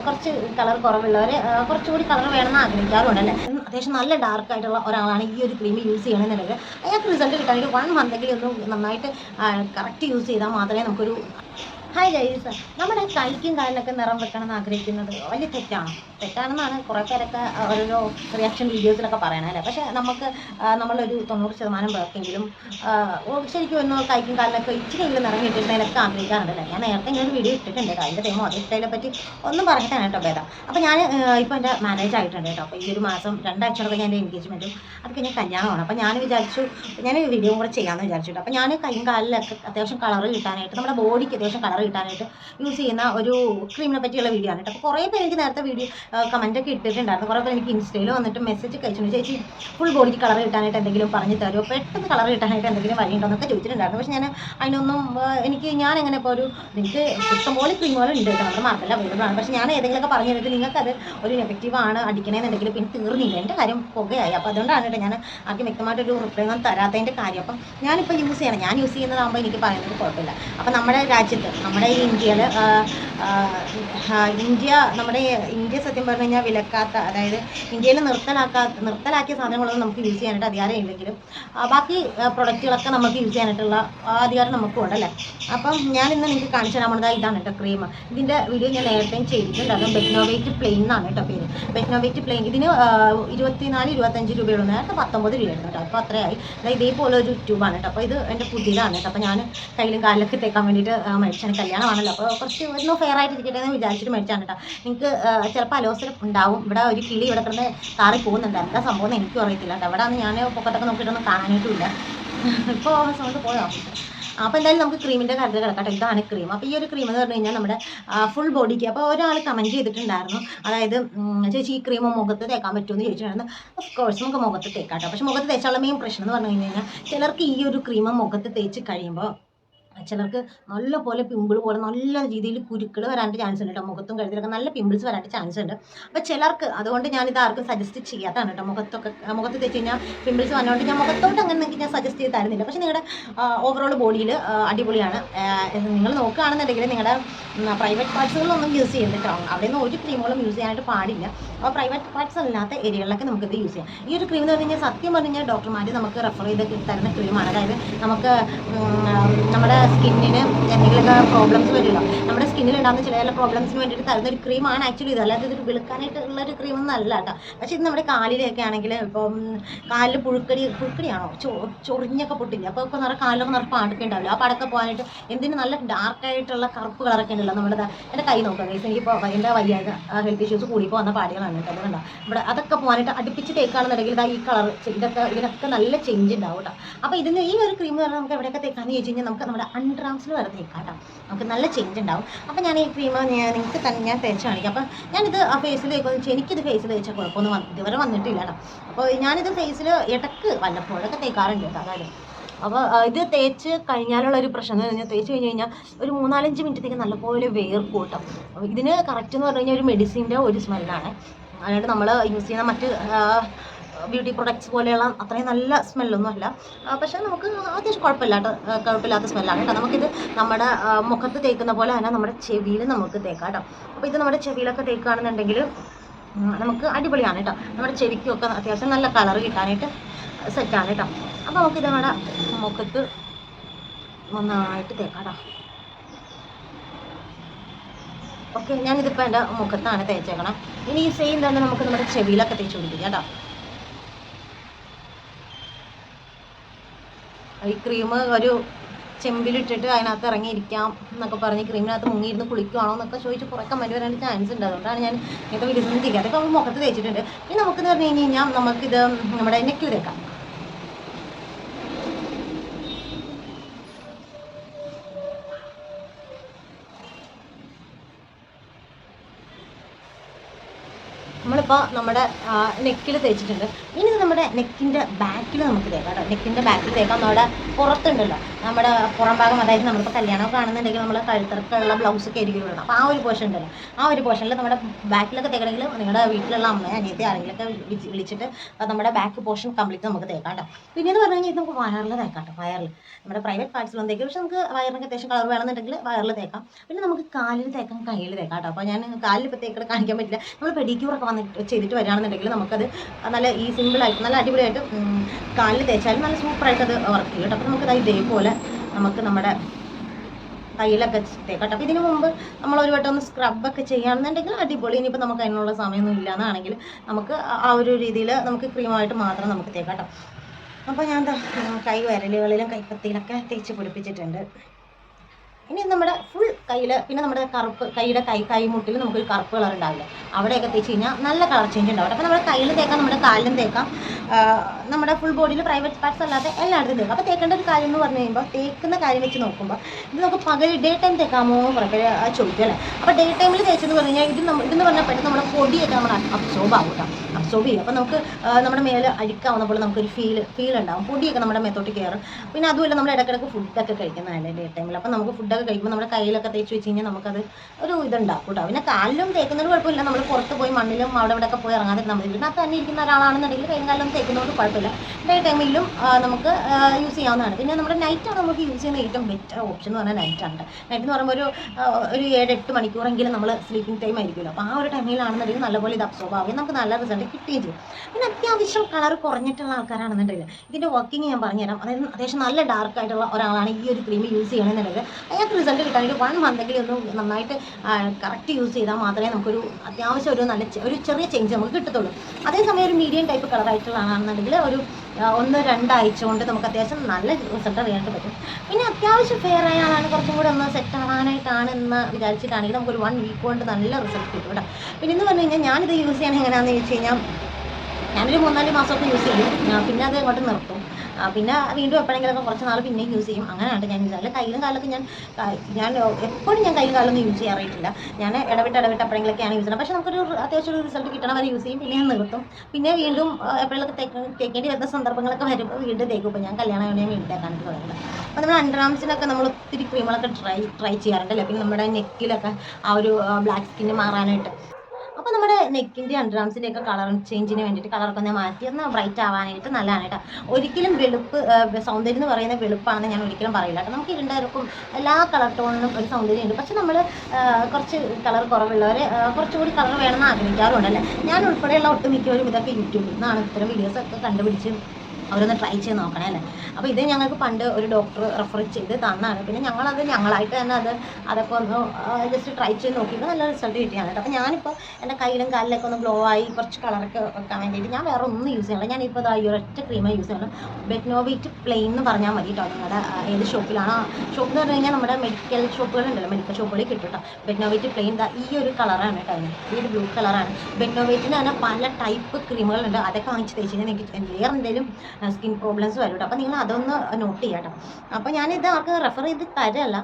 കുറച്ച് കളർ കുറവുള്ളവർ കുറച്ചുകൂടി കളർ വേണമെന്ന് ആഗ്രഹിക്കാറുണ്ട് അല്ലേ അത്യാവശ്യം നല്ല ഡാർക്ക് ആയിട്ടുള്ള ഒരാളാണ് ഈ ഒരു ക്രീം യൂസ് ചെയ്യണമെന്നുണ്ടെങ്കിൽ അയാൾക്ക് റിസൾട്ട് കിട്ടാൻ വൺ മന്തെങ്കിലും ഒന്ന് നന്നായിട്ട് കറക്റ്റ് യൂസ് ചെയ്താൽ മാത്രമേ നമുക്കൊരു ഹായ് ഗൈസ് നമ്മുടെ കൈക്കും കാലിലൊക്കെ നിറം വെക്കണം എന്ന് ആഗ്രഹിക്കുന്നത് വലിയ തെറ്റാണ്. തെറ്റാണെന്നാണ് കുറേ പേരൊക്കെ ഓരോരോ റിയാക്ഷൻ വീഡിയോസിലൊക്കെ പറയണത് അല്ലേ? പക്ഷേ നമുക്ക് നമ്മളൊരു തൊണ്ണൂറ് ശതമാനം പേർക്കെങ്കിലും ശരിക്കും ഒന്ന് കൈക്കും കാലിലൊക്കെ ഇച്ചിരി എങ്കിലും നിറം കിട്ടിയിട്ടുണ്ടെങ്കിലൊക്കെ ആഗ്രഹിക്കാറുണ്ടല്ലേ ഞാൻ നേരത്തെ ഇങ്ങനെ ഒരു വീഡിയോ ഇട്ടിട്ടുണ്ട് ട്ടോ അതിന്റെ തേമോ അത് ഇഷ്ടതിനെ പറ്റി ഒന്നും പറഞ്ഞിട്ടാണ് കേട്ടോ ഭേദം. അപ്പോൾ ഞാൻ ഇപ്പോൾ എന്റെ മാരേജ് ആയിട്ടുണ്ട് കേട്ടോ. അപ്പോൾ ഈ ഒരു മാസം രണ്ടാഴ്ച ഞാൻ എന്റെ എൻഗേജ്മെന്റും അത് കഴിഞ്ഞാൽ കല്യാണമാണ്. അപ്പോൾ ഞാൻ വിചാരിച്ചു ഞാൻ വീഡിയോ കൂടെ ചെയ്യാമെന്ന് വിചാരിച്ചിട്ട് അപ്പോൾ ഞാൻ കൈയും കാലിലൊക്കെ അത്യാവശ്യം കളർ കിട്ടാനായിട്ട് നമ്മുടെ ബോഡിക്ക് അത്യാവശ്യം കളർ കിട്ടാനായിട്ട് യൂസ് ചെയ്യുന്ന ഒരു ക്രീമിനെ പറ്റിയുള്ള വീഡിയോ ആണ് കേട്ടോ. അപ്പോൾ കുറേ പേര് എനിക്ക് നേരത്തെ വീഡിയോ കമന്റൊക്കെ ഇട്ടിട്ടുണ്ടായിരുന്നു. കുറേ പേര് എനിക്ക് ഇൻസ്റ്റയിൽ വന്നിട്ട് മെസ്സേജ് കഴിച്ചു ചേച്ചി ഫുൾ ബോഡിക്ക് കളർ കിട്ടാനായിട്ട് എന്തെങ്കിലും പറഞ്ഞു തരുമോ പെട്ടെന്ന് കളർ കിട്ടാനായിട്ട് എന്തെങ്കിലും വഴിയുണ്ടോ എന്നൊക്കെ ചോദിച്ചിട്ടുണ്ടായിരുന്നു. പക്ഷേ ഞാൻ അതിനൊന്നും എനിക്ക് ഞാൻ എങ്ങനെ ഇപ്പോൾ ഒരു നിങ്ങൾക്ക് ഇഷ്ടംപോലെ ക്രീമുകൾ ഉണ്ട് കേട്ടോ. നമ്മുടെ മാർക്കറ്റിൽ അവൈലബിൾ ആണ്. പക്ഷേ ഞാൻ ഏതെങ്കിലുമൊക്കെ പറഞ്ഞു തന്നിട്ട് നിങ്ങൾക്കത് ഒരു നെഗറ്റീവ് ആണ് എന്തെങ്കിലും പിന്നെ തീർന്നില്ല. എന്റെ കാര്യം പുകയായി. അപ്പോൾ അതുകൊണ്ടാണ് കേട്ടോ ഞാൻ ആദ്യം വ്യക്തമായിട്ടൊരു റിപ്ലൈ ഒന്നും തരാത്തതിന്റെ കാര്യം. അപ്പം ഞാനിപ്പോൾ യൂസ് ചെയ്യണം. ഞാൻ യൂസ് ചെയ്യുന്നതാകുമ്പോൾ എനിക്ക് പറയുന്നത് കുഴപ്പമില്ല. അപ്പം നമ്മുടെ രാജ്യത്ത് നമ്മുടെ ഈ ഇന്ത്യയിൽ ഇന്ത്യ നമ്മുടെ ഇന്ത്യ സത്യം പറഞ്ഞു കഴിഞ്ഞാൽ വിലക്കാത്ത അതായത് ഇന്ത്യയിൽ നിർത്തലാക്കാത്ത നിർത്തലാക്കിയ സാധനങ്ങളൊന്നും നമുക്ക് യൂസ് ചെയ്യാനായിട്ട് അധികാരം ഇല്ലെങ്കിലും ബാക്കി പ്രൊഡക്റ്റുകളൊക്കെ നമുക്ക് യൂസ് ചെയ്യാനായിട്ടുള്ള അധികാരം നമുക്കും ഉണ്ടല്ലേ? അപ്പം ഞാൻ ഇന്ന് നിങ്ങൾക്ക് കാണിച്ചു തരാൻ പോകുന്നത് ഇതാണ് കേട്ടോ ക്രീം ഇതിന്റെ വീഡിയോ ഞാൻ നേരത്തെയും ചെയ്തിട്ടുണ്ട്. അത് ബെറ്റ്നോവേറ്റ് പ്ലെയിൻ എന്നാണ് കേട്ടോ പേര്. ബെറ്റ്നോവേറ്റ് പ്ലെയിൻ ഇതിന് ഇരുപത്തിനാല് ഇരുപത്തഞ്ച് രൂപയുള്ളൂ. നേരത്തെ പത്തൊമ്പത് രൂപയായിരുന്നു കേട്ടോ. അപ്പോൾ അത്രയായി. അതായത് ഇതേപോലെ ഒരു ട്യൂബാണ് കേട്ടോ. അപ്പോൾ ഇത് എന്റെ പുതിയതാണ് കേട്ടോ. അപ്പോൾ ഞാൻ കയ്യിലും കാലിലൊക്കെ തേക്കാൻ വേണ്ടിയിട്ട് മേടിച്ചാണ് കല്യാണമാണല്ലോ. അപ്പോൾ കുറച്ച് ഒന്ന് ഫെയർ ആയിട്ട് ഇരിക്കട്ടെ എന്ന് വിചാരിച്ചിട്ട് മേടിച്ചാണ് കേട്ടോ. നിങ്ങൾക്ക് ചിലപ്പോൾ അലോസരം ഉണ്ടാവും. ഇവിടെ ഒരു കിളി ഇവിടെ കിടന്ന് കാറി പോകുന്നുണ്ട്. എന്താ സംഭവം എന്ന് എനിക്കും അറിയത്തില്ല കേട്ടോ. അവിടെ ഞാൻ പൊക്കത്തൊക്കെ നോക്കിയിട്ടൊന്നും കാണാനായിട്ടുമില്ല. ഇപ്പോൾ സൗണ്ട് പോയോ? അപ്പോൾ എന്തായാലും നമുക്ക് ക്രീമിന്റെ കാര്യത്തിൽ കിടക്കട്ടെ ഇതാണ് ക്രീം അപ്പോൾ ഈ ഒരു ക്രീം എന്ന് പറഞ്ഞു കഴിഞ്ഞാൽ നമ്മുടെ ഫുൾ ബോഡിക്ക് അപ്പോൾ ഒരാൾ കമന്റ് ചെയ്തിട്ടുണ്ടായിരുന്നു. അതായത് ചേച്ചി ഈ ക്രീം മുഖത്ത് തേക്കാൻ പറ്റുമെന്ന് ചോദിച്ചിട്ടുണ്ടായിരുന്നു. ഓഫ് കോഴ്സ് നമുക്ക് മുഖത്ത് തേക്കാം കേട്ടോ. പക്ഷേ മുഖത്ത് തേച്ചാലുള്ള മെയിൻ പ്രശ്നം എന്ന് പറഞ്ഞു കഴിഞ്ഞു കഴിഞ്ഞാൽ ചിലർക്ക് ഈ ഒരു ക്രീം മുഖത്ത് തേച്ച് കഴിയുമ്പോൾ ചിലർക്ക് നല്ല പോലെ പിമ്പിൾ പോലെ നല്ല രീതിയിൽ കുരുക്കൾ വരാണ്ട് ചാൻസ് ഉണ്ട് കേട്ടോ മുഖത്തും കഴുത്തിലൊക്കെ നല്ല പിമ്പിൾസ് വരാണ്ട് ചാൻസ് ഉണ്ട്. അപ്പോൾ ചിലർക്ക് അതുകൊണ്ട് ഞാനിത് ആർക്കും സജസ്റ്റ് ചെയ്യാത്തതാണ് കേട്ടോ മുഖത്തൊക്കെ മുഖത്ത് തേച്ച് കഴിഞ്ഞാൽ പിമ്പിൾസ് വന്നതുകൊണ്ട് ഞാൻ മുഖത്തോട്ട് അങ്ങനെ നിങ്ങൾക്ക് ഞാൻ സജസ്റ്റ് ചെയ്ത് തരുന്നില്ല. പക്ഷേ നിങ്ങളുടെ ഓവറോൾ ബോഡിയിൽ അടിപൊളിയാണ്. നിങ്ങൾ നോക്കുകയാണെന്നുണ്ടെങ്കിൽ നിങ്ങളുടെ പ്രൈവറ്റ് പാർട്സുകളൊന്നും യൂസ് ചെയ്യുന്നില്ല കേട്ടോ അവിടെ നിന്ന് ഒരു ക്രീമുകളും യൂസ് ചെയ്യാനായിട്ട് പാടില്ല. അപ്പോൾ പ്രൈവറ്റ് പാർട്സ് അല്ലാത്ത ഏരിയകളിലൊക്കെ നമുക്കിത് യൂസ് ചെയ്യാം. ഈ ഒരു ക്രീം എന്ന് പറഞ്ഞു കഴിഞ്ഞാൽ സത്യം പറഞ്ഞു കഴിഞ്ഞാൽ ഡോക്ടർമാർ നമുക്ക് റെഫർ ചെയ്ത് തരുന്ന ക്രീമാണ് അതായത് നമുക്ക് നമ്മുടെ സ്കിന്നിന് എന്തെങ്കിലുമൊക്കെ പ്രോബ്ലംസ് വരുമല്ലോ. നമ്മുടെ സ്കിന്നിൽ ഉണ്ടാകുന്ന ചില ചില പ്രോബ്ലംസിന് വേണ്ടിയിട്ട് തരുന്ന ഒരു ക്രീമാണ് ആക്ച്വലി ഇത്. അല്ലാതെ ഇത് വെളുക്കാനായിട്ടുള്ള ഒരു ക്രീം ഒന്നും അല്ല കേട്ടോ. പക്ഷേ ഇത് നമ്മുടെ കാലിലൊക്കെ ആണെങ്കിൽ ഇപ്പം കാലിൽ പുഴുക്കടി പുഴുക്കടിയാണോ? ചൊ ചൊറിഞ്ഞൊക്കെ പൊട്ടില്ല? അപ്പോൾ ഒക്കെ നിറ കാലിലൊക്കെ നിറ പാടൊക്കെ ഉണ്ടാവില്ല ആ പാടൊക്കെ പോകാനായിട്ട് എന്തിന് നല്ല ഡാർക്കായിട്ടുള്ള കറുപ്പ് കളറൊക്കെ ഉണ്ടല്ലോ. നമ്മുടെ എന്റെ കൈ നോക്കുക ഗൈസ് എനിക്കിപ്പോൾ എന്റെ വലിയ ഹെൽത്ത് ഇഷ്യൂസ് കൂടിപ്പോൾ വന്ന പാടികളാണ് കേട്ടോ. കണ്ടോ ഇവിടെ അതൊക്കെ പോകാനായിട്ട് അടുപ്പിച്ച് തേക്കാണെന്നുണ്ടെങ്കിൽ ഇതാ ഈ കളർ ഇതൊക്കെ ഇതിനൊക്കെ നല്ല ചേഞ്ച് ഉണ്ടാവും കേട്ടോ. അപ്പോൾ ഇതിന് ഈ ഒരു ക്രീം പറഞ്ഞാൽ നമുക്ക് എവിടെയൊക്കെ തേക്കാന്ന് ചോദിച്ചു കഴിഞ്ഞാൽ നമുക്ക് നമ്മുടെ വരെ തേക്കാം കേട്ടോ നമുക്ക് നല്ല ചേഞ്ച് ഉണ്ടാവും. അപ്പോൾ ഞാൻ ഈ ക്രീം നിങ്ങൾക്ക് തന്നെ ഞാൻ തേച്ച് കാണിക്കാം. അപ്പോൾ ഞാനിത് ആ ഫേസിൽ വെച്ചാൽ എനിക്കിത് ഫേസിൽ വെച്ചാൽ കുഴപ്പമൊന്നും വന്ന് ഇതുവരെ വന്നിട്ടില്ല കേട്ടോ അപ്പോൾ ഞാനിത് ഫേസിൽ ഇടയ്ക്ക് വല്ലപ്പോഴൊക്കെ തേക്കാറുണ്ട് കേട്ടോ അതായത് അപ്പോൾ ഇത് തേച്ച് കഴിഞ്ഞാലുള്ള ഒരു പ്രശ്നം എന്ന് പറഞ്ഞാൽ തേച്ച് കഴിഞ്ഞ് കഴിഞ്ഞാൽ ഒരു മൂന്നാലഞ്ച് മിനിറ്റത്തേക്ക് നല്ലപോലെ വേർക്കും കേട്ടോ അപ്പോൾ ഇതിന് കറക്റ്റ് എന്ന് പറഞ്ഞു കഴിഞ്ഞാൽ ഒരു മെഡിസിന്റെ ഒരു സ്മെല്ലാണ് അതായത് നമ്മൾ യൂസ് ചെയ്യുന്ന മറ്റ് ബ്യൂട്ടി പ്രൊഡക്ട്സ് പോലെയുള്ള അത്രയും നല്ല സ്മെല്ലൊന്നും അല്ല പക്ഷേ നമുക്ക് അത്യാവശ്യം കുഴപ്പമില്ലാത്ത കുഴപ്പമില്ലാത്ത സ്മെല്ലാണ് കേട്ടോ. നമുക്കിത് നമ്മുടെ മുഖത്ത് തേക്കുന്ന പോലെ തന്നെ നമ്മുടെ ചെവിയിൽ നമുക്ക് തേക്കാം കേട്ടോ. അപ്പോൾ ഇത് നമ്മുടെ ചെവിയിലൊക്കെ തേക്കുകയാണെന്നുണ്ടെങ്കിൽ നമുക്ക് അടിപൊളിയാണ് കേട്ടോ. നമ്മുടെ ചെവിക്കൊക്കെ അത്യാവശ്യം നല്ല കളർ കിട്ടാനായിട്ട് സെറ്റാണ് കേട്ടോ. അപ്പോൾ നമുക്കിത് നമ്മുടെ മുഖത്ത് നന്നായിട്ട് തേക്കാം കേട്ടോ. ഓക്കെ ഞാനിതിപ്പോൾ എന്റെ മുഖത്താണ് തേച്ചേക്കണം. ഇനി ഈ സെയിം തന്നെ നമുക്ക് നമ്മുടെ ചെവിയിലൊക്കെ തേച്ച് പിടിപ്പിക്കാം കേട്ടോ. ഈ ക്രീം ഒരു ചെമ്പിലിട്ടിട്ട് അതിനകത്ത് ഇറങ്ങിയിരിക്കാം എന്നൊക്കെ പറഞ്ഞ് ക്രീമിനകത്ത് മുങ്ങിയിരുന്ന് കുളിക്കുവാണോ എന്നൊക്കെ ചോദിച്ച് കുറേ കമന്റ് വരാൻ ചാൻസ് ഉണ്ട്. അതുകൊണ്ടാണ് ഞാൻ ഇങ്ങനത്തെ വീഡിയോസ് ഒന്നും ചെയ്യാതെ ഇപ്പോൾ മുഖത്ത് തേച്ചിട്ടുണ്ട്. ഇനി നമുക്കെന്ന് പറഞ്ഞു കഴിഞ്ഞ് കഴിഞ്ഞാൽ നമുക്കിത് നമ്മുടെ നെക്കിൽ തേക്കാം നമ്മളിപ്പോൾ നമ്മുടെ നെക്കിൽ തേച്ചിട്ടുണ്ട്. ഇനി നമ്മുടെ നെക്കിന്റെ ബാക്കിൽ നമുക്ക് തേക്കാം കേട്ടോ. നെക്കിന്റെ ബാക്കിൽ തേക്കാം. നമ്മുടെ പുറത്തുണ്ടല്ലോ. നമ്മുടെ പുറം ഭാഗം അതായത് നമ്മളിപ്പോൾ കല്യാണം കാണുന്നുണ്ടെങ്കിൽ നമ്മൾ കഴുത്തിറക്കുള്ള ബ്ലൗസ് ഒക്കെ ആയിരിക്കും ഇടണം അപ്പോൾ ആ ഒരു പോർഷൻ ഉണ്ടല്ലോ. ആ ഒരു പോർഷനിൽ നമ്മുടെ ബാക്കിലൊക്കെ തേക്കണമെങ്കിൽ നിങ്ങളുടെ വീട്ടിലുള്ള അമ്മയെ അനിയത്തെ ആരെങ്കിലുമൊക്കെ വിളിച്ച് വിളിച്ചിട്ട് നമ്മുടെ ബാക്ക് പോർഷൻ കംപ്ലീറ്റ് നമുക്ക് തേക്കാം കേട്ടോ. പിന്നെ എന്ന് പറഞ്ഞു കഴിഞ്ഞാൽ നമുക്ക് വയറിൽ തേക്കാം കേട്ടോ. വയറിൽ നമ്മുടെ പ്രൈവറ്റ് പാർട്സിലും തേക്കും. പക്ഷെ നമുക്ക് വയറിനൊക്കെ അത്യാവശ്യം കളർ വേണമെന്നുണ്ടെങ്കിൽ വയറിൽ തേക്കാം. പിന്നെ നമുക്ക് കാലിൽ തേക്കാം കയ്യിൽ തേക്കാം കേട്ടോ. അപ്പോൾ ഞാൻ കാലിൽ ഇപ്പോൾ തേക്കടെ കാണിക്കാൻ പറ്റില്ല. നമ്മൾ പെഡിക്യൂറൊക്കെ വന്നിട്ട് ചെയ്തിട്ട് വരികയാണെന്നുണ്ടെങ്കിൽ നമുക്കത് നല്ല ഈ സിമ്പിളായിട്ട് നല്ല അടിപൊളിയായിട്ട് കാലിൽ തേച്ചാലും നല്ല സൂപ്പറായിട്ട് അത് വർക്ക് ചെയ്യും കേട്ടോ. അപ്പോൾ നമുക്കത് ഇതേപോലെ നമുക്ക് നമ്മുടെ കയ്യിലൊക്കെ തേക്കട്ടെ അപ്പോൾ ഇതിനു മുമ്പ് നമ്മൾ ഒരു വട്ടം ഒന്ന് സ്ക്രബൊക്കെ ചെയ്യുകയാണെന്നുണ്ടെങ്കിൽ അടിപൊളി. ഇനിയിപ്പോൾ നമുക്ക് അതിനുള്ള സമയമൊന്നും ഇല്ലയെന്നാണെങ്കിൽ നമുക്ക് ആ- ഒരു രീതിയിൽ നമുക്ക് ക്രീമായിട്ട് മാത്രം നമുക്ക് തേക്കാം കേട്ടോ. അപ്പോൾ ഞാൻ കൈ വിരലുകളിലും കൈപ്പത്തിയിലൊക്കെ തേച്ച് പിടിപ്പിച്ചിട്ടുണ്ട്. ഇനി നമ്മുടെ ഫുൾ കയ്യിൽ പിന്നെ നമ്മുടെ കറുപ്പ് കൈയുടെ കൈ കൈമുട്ടിൽ നമുക്കൊരു കറുപ്പ് കളർ ഉണ്ടാവില്ല? അവിടെയൊക്കെ തേച്ച് കഴിഞ്ഞാൽ നല്ല കളർ ചേഞ്ച് ഉണ്ടാവും അപ്പോൾ നമ്മുടെ കയ്യിൽ തേക്കാം നമ്മുടെ കാലിലും തേക്കാം. നമ്മുടെ ഫുൾ ബോഡിയിൽ പ്രൈവറ്റ് പാർട്സ് അല്ലാതെ എല്ലായിടത്തും തേക്കാം. അപ്പോൾ തേക്കേണ്ട ഒരു കാര്യം എന്ന് പറഞ്ഞു കഴിയുമ്പോൾ തേക്കുന്ന കാര്യം വെച്ച് നോക്കുമ്പോൾ ഇത് നമുക്ക് പകൽ ഡേ ടൈം തേക്കാമോ എന്ന് ആ ചോദിക്കും അല്ലേ? അപ്പോൾ ഡേ ടൈമിൽ തേച്ചെന്ന് പറഞ്ഞു കഴിഞ്ഞാൽ ഇത് ഇതെന്ന് പറഞ്ഞാൽ പെട്ടെന്ന് നമ്മുടെ പൊടിയൊക്കെ നമ്മൾ അബ്സോർബ് ആവുക അബ്സോർബ് ചെയ്യും. അപ്പോൾ നമുക്ക് നമ്മുടെ മേലെ അഴിക്കാവുന്ന പോലെ നമുക്കൊരു ഫീൽ ഫീൽ ഉണ്ടാവും. പൊടിയൊക്കെ നമ്മുടെ മേത്തോട്ട് കയറും പിന്നെ അതുമല്ല നമ്മൾ ഇടയ്ക്കിടയ്ക്ക് ഫുഡൊക്കെ കഴിക്കുന്നതല്ലേ ഡേ ടൈമിൽ അപ്പോൾ നമുക്ക് ഫുഡൊക്കെ കഴിക്കുമ്പോൾ നമ്മുടെ കയ്യിലൊക്കെ തേച്ച് വെച്ച് കഴിഞ്ഞാൽ നമുക്കത് ഒരു ഇതുണ്ടാക്കും കേട്ടോ. പിന്നെ കാലിലും തേക്കുന്നതിന് കുഴപ്പമില്ല. നമ്മൾ പുറത്ത് പോയി മണ്ണിലും അവിടെ ഇവിടെ ഒക്കെ പോയി ഇറങ്ങാതെ നമ്മൾ ഇതിനകത്ത് തന്നെ ഇരിക്കുന്ന ഒരാളാണെന്നുണ്ടെങ്കിൽ കൈയും കാലം തേക്കുന്നതുകൊണ്ട് കുഴപ്പമില്ല. ഡേ ടൈമിലും നമുക്ക് യൂസ് ചെയ്യാവുന്നതാണ്. പിന്നെ നമ്മുടെ നൈറ്റാണ് നമുക്ക് യൂസ് ചെയ്യുന്ന ഏറ്റവും ബെറ്റർ ഓപ്ഷൻ എന്ന് പറഞ്ഞാൽ നൈറ്റാണ് നൈറ്റ് എന്ന് പറയുമ്പോൾ ഒരു ഒരു ഏഴ് എട്ട് മണിക്കൂറെങ്കിലും നമ്മൾ സ്ലീപ്പിംഗ് ടൈം ആയിരിക്കുമല്ലോ. അപ്പോൾ ആ ഒരു ടൈമിലാണെന്നുണ്ടെങ്കിൽ നല്ലപോലെ ഇത് അബ്സോർബ് ആവുകയും നമുക്ക് നല്ല റിസൾട്ട് കിട്ടുകയും ചെയ്യും. പിന്നെ അത്യാവശ്യം കളർ കുറഞ്ഞിട്ടുള്ള ആൾക്കാരാണെന്നുണ്ടെങ്കിൽ ഇതിന്റെ വർക്കിംഗ് ഞാൻ പറഞ്ഞുതരാം. അതായത് അത്യാവശ്യം നല്ല ഡാർക്ക് ആയിട്ടുള്ള ഒരാളാണ് ഈ ഒരു ക്രീം യൂസ് ചെയ്യണമെന്നുണ്ടെങ്കിൽ അയാൾക്ക് റിസൾട്ട് കിട്ടാൻ ഒരു വൺ മന്തെങ്കിലും ഒന്ന് നന്നായിട്ട് കറക്റ്റ് യൂസ് ചെയ്താൽ മാത്രമേ നമുക്കൊരു അത്യാവശ്യം ഒരു നല്ല ഒരു ചെറിയ ചേഞ്ച് നമുക്ക് കിട്ടത്തുള്ളൂ. അതേസമയം ഒരു മീഡിയം ടൈപ്പ് ആളാണെന്നുണ്ടെങ്കിൽ ഒരു ഒന്ന് രണ്ടാഴ്ച കൊണ്ട് നമുക്ക് അത്യാവശ്യം നല്ല റിസൾട്ട് അറിയാനായിട്ട് പറ്റും. പിന്നെ അത്യാവശ്യം ഫെയർ ആയ ആളാണ്. കുറച്ചും കൂടെ ഒന്ന് സെറ്റ് ആവാനായിട്ടാണ് എന്ന് വിചാരിച്ചിട്ടാണെങ്കിൽ നമുക്കൊരു വൺ വീക്ക് കൊണ്ട് നല്ല റിസൾട്ട് കിട്ടും കേട്ടോ. പിന്നെ എന്ന് പറഞ്ഞു കഴിഞ്ഞാൽ ഞാനിത് യൂസ് ചെയ്യാൻ എങ്ങനെയാണെന്ന് ചോദിച്ചു കഴിഞ്ഞാൽ ഞാനൊരു മൂന്നാൽ മാസമൊക്കെ യൂസ് ചെയ്യും. പിന്നെ അത് അങ്ങോട്ട് നിർത്തും. പിന്നെ വീണ്ടും എപ്പോഴെങ്കിലും കുറച്ച് നാൾ പിന്നെ യൂസ് ചെയ്യും. അങ്ങനെയാണ് ഞാൻ യൂസ് ചെയ്യാറ് കയ്യിലും കാലൊക്കെ ഞാൻ ഞാൻ എപ്പോഴും ഞാൻ കയ്യിലും കാലൊന്നും യൂസ് ചെയ്യാറിയിട്ടില്ല ഞാൻ ഇടവിട്ട് ഇടവിട്ട് എപ്പോഴെങ്കിലൊക്കെയാണ് യൂസ് ചെയ്യുന്നത്. പക്ഷേ നമുക്കൊരു അത്യാവശ്യം ഒരു റിസൾട്ട് കിട്ടണ വരെ യൂസ് ചെയ്യും. പിന്നെ ഞാൻ നിർത്തും. പിന്നെ വീണ്ടും എപ്പോഴൊക്കെ തേക്ക തേക്കേണ്ടി വരുന്ന സന്ദർഭങ്ങളൊക്കെ വരുമ്പോൾ വീണ്ടും തേക്കും. ഇപ്പോൾ ഞാൻ കല്യാണം കഴിഞ്ഞാൽ വീണ്ടും തേക്കാനൊക്കെ തുടങ്ങുന്നത് അപ്പോൾ നമ്മൾ അണ്ടർആംസിനൊക്കെ നമ്മൾ ഒത്തിരി ക്രീമുകളൊക്കെ ട്രൈ ട്രൈ ചെയ്യാറുണ്ടല്ലേ? പിന്നെ നമ്മുടെ നെക്കിലൊക്കെ ആ ഒരു ബ്ലാക്ക് സ്കിന്ന് മാറാനായിട്ട്. അപ്പോൾ നമ്മുടെ നെക്കിന്റെ അണ്ടർആംസിന്റെ ഒക്കെ കളർ ചേഞ്ചിന് വേണ്ടിയിട്ട് കളറൊക്കെ ഒന്ന് മാറ്റി ഒന്ന് ബ്രൈറ്റ് ആവാനായിട്ട് നല്ലതാണ് കേട്ടോ. ഒരിക്കലും വെളുപ്പ് സൗന്ദര്യം എന്ന് പറയുന്ന വെളുപ്പാണെന്ന് ഞാൻ ഒരിക്കലും പറയില്ല കേട്ടോ. നമുക്ക് ഇരുണ്ടവർക്കും എല്ലാ കളർ ടോണിനും ഒരു സൗന്ദര്യം ഉണ്ട്. പക്ഷെ നമ്മൾ കുറച്ച് കളർ കുറവുള്ളവർ കുറച്ചുകൂടി കളർ വേണമെന്ന് ആഗ്രഹിക്കാറുണ്ടല്ലേ ഞാൻ ഉൾപ്പെടെയുള്ള ഒട്ടുമിക്കവരും ഇതൊക്കെ യൂട്യൂബിൽ നിന്നാണ് ഇത്തരം വീഡിയോസൊക്കെ കണ്ടുപിടിച്ച് അവരൊന്ന് ട്രൈ ചെയ്ത് നോക്കണേ അല്ലേ? അപ്പോൾ ഇത് ഞങ്ങൾക്ക് പണ്ട് ഒരു ഡോക്ടർ റെഫർ ചെയ്ത് തന്നാണ്. പിന്നെ ഞങ്ങളത് ഞങ്ങളായിട്ട് തന്നെ അത് അതൊക്കെ ഒന്ന് ജസ്റ്റ് ട്രൈ ചെയ്ത് നോക്കിയപ്പോൾ നല്ല റിസൾട്ട് കിട്ടിയാണ് കേട്ടോ. അപ്പോൾ ഞാനിപ്പോൾ എന്റെ കയ്യിലും കാലിലൊക്കെ ഒന്ന് ഗ്ലോ ആയി കുറച്ച് കളറൊക്കെ വെക്കാൻ വേണ്ടിയിട്ട് ഞാൻ വേറെ ഒന്നും യൂസ് ചെയ്യണം ഞാനിപ്പോൾ ഈ ഒരൊറ്റ ക്രീമേ യൂസ് ചെയ്യണം ബെറ്റ്നോവിറ്റ് പ്ലെയിൻ എന്ന് പറഞ്ഞാൽ മതി കേട്ടോ നിങ്ങളുടെ ഏത് ഷോപ്പിലാണോ ഷോപ്പ് എന്ന് പറഞ്ഞു കഴിഞ്ഞാൽ നമ്മുടെ മെഡിക്കൽ ഷോപ്പുകളുണ്ടല്ലോ മെഡിക്കൽ ഷോപ്പുകളിൽ കിട്ടും കേട്ടോ. ബെറ്റ്നോവിറ്റ് പ്ലെയിൻ ഈ ഒരു കളറാണ് കേട്ടോ ഈ ഒരു ബ്ലൂ കളറാണ് ബെറ്റ്നോവൈറ്റിന് തന്നെ പല ടൈപ്പ് ക്രീമുകളുണ്ട് അതൊക്കെ വാങ്ങിച്ച് തേച്ച് കഴിഞ്ഞാൽ എനിക്ക് വേറെ എന്തെങ്കിലും സ്കിൻ പ്രോബ്ലംസ് വരും കേട്ടോ അപ്പോൾ നിങ്ങൾ അതൊന്ന് നോട്ട് ചെയ്യാം കേട്ടോ അപ്പോൾ ഞാനിത് ആർക്ക് റെഫർ ചെയ്ത് തരല്ല.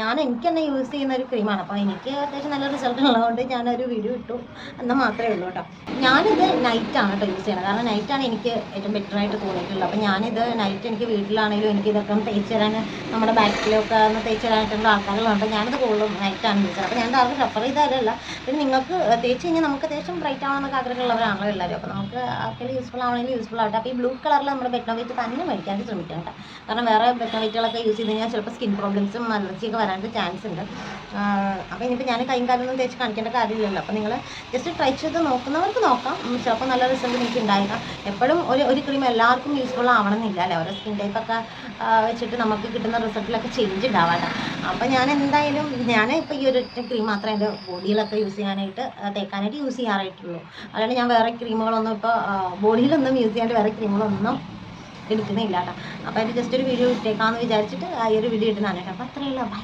ഞാൻ എനിക്ക് തന്നെ യൂസ് ചെയ്യുന്ന ഒരു ക്രീമാണ് അപ്പോൾ എനിക്ക് അത്യാവശ്യം നല്ല റിസൾട്ട് ഉള്ളതുകൊണ്ട് ഞാനൊരു വീഡിയോ ഇട്ടു. എന്നാൽ മാത്രമേ ഉള്ളൂ കേട്ടോ. ഞാനിത് നൈറ്റാണ് കേട്ടോ യൂസ് ചെയ്യണത് കാരണം നൈറ്റാണ് എനിക്ക് ഏറ്റവും ബെറ്റർ ആയിട്ട് തോന്നിയിട്ടുള്ളത്. അപ്പോൾ ഞാനിത് നൈറ്റ് എനിക്ക് വീട്ടിലാണെങ്കിലും എനിക്ക് ഇതൊക്കെ ഒന്ന് തേച്ച് തരാൻ നമ്മുടെ ബാക്കിലൊക്കെ ഒന്ന് തേച്ച് തരാനായിട്ടുള്ള ആൾക്കാരുകളുണ്ട് ഞാനിത് കൂടുതലും നൈറ്റാണ് യൂസ് ചെയ്യുന്നത്. അപ്പോൾ ഞാൻ ആർക്കും റെഫർ ചെയ്ത് തരല്ല. പിന്നെ നിങ്ങൾക്ക് തേച്ച് കഴിഞ്ഞാൽ നമുക്ക് അത്യാവശ്യം ബ്രൈറ്റ് ആവണമെന്നൊക്കെ ആഗ്രഹമുള്ളവരാണല്ലോ എല്ലാവരും. അപ്പോൾ നമുക്ക് ആർക്കെങ്കിലും യൂസ്ഫുൾ ആവണമെങ്കിൽ യൂസ്ഫുൾ ആവട്ടെ. അപ്പോൾ ഈ ബ്ലൂ കളറിൽ നമ്മുടെ ബെറ്റനോവൈറ്റ് തന്നെ മേടിക്കാൻ ശ്രമിക്കണം കേട്ടോ. കാരണം വേറെ ബെറ്റനോവൈറ്റുകളൊക്കെ യൂസ് ചെയ്ത് കഴിഞ്ഞാൽ ചിലപ്പോൾ സ്കിൻ പ്രോബ്ലംസും അലർജിയൊക്കെ വരാനുള്ള ചാൻസ് ഉണ്ട്. അപ്പോൾ ഇനിയിപ്പോൾ ഞാൻ കൈയും കാലൊന്നും തേച്ച് കാണിക്കേണ്ട കാര്യമില്ലല്ലോ. അപ്പോൾ നിങ്ങൾ ജസ്റ്റ് ട്രൈ ചെയ്ത് നോക്കുന്നവർക്ക് നോക്കാം. ചിലപ്പോൾ നല്ല റിസൾട്ട് നിങ്ങൾക്ക് ഉണ്ടായേക്കാം. എപ്പോഴും ഒരു ഒരു ക്രീം എല്ലാവർക്കും യൂസ്ഫുൾ ആവണമെന്നില്ല അല്ലേ? ഓരോ സ്കിൻ ടൈപ്പൊക്കെ വെച്ചിട്ട് നമുക്ക് കിട്ടുന്ന റിസൾട്ടിലൊക്കെ ചേഞ്ച് ഉണ്ടാവാട്ടോ. അപ്പോൾ ഞാൻ എന്തായാലും ഞാൻ ഇപ്പോൾ ഈ ഒരു ക്രീം മാത്രമേ എന്റെ ബോഡിയിലൊക്കെ യൂസ് ചെയ്യാനായിട്ട് തേക്കാനായിട്ട് യൂസ് ചെയ്യാറായിട്ടുള്ളൂ. അല്ലാണ്ട് ഞാൻ വേറെ ക്രീമുകളൊന്നും ഇപ്പോൾ ബോഡിയിലൊന്നും യൂസ് ചെയ്യാണ്ട് വേറെ ക്രീമുകളൊന്നും എടുക്കുന്നില്ല കേട്ടോ. അപ്പോൾ അതിന് ജസ്റ്റ് ഒരു വീഡിയോ ഇട്ടേക്കാമെന്ന് വിചാരിച്ചിട്ട് ആ ഒരു വീഡിയോ ഇടുന്നതാണ് കേട്ടോ അപ്പോൾ അത്രയുള്ള ബൈ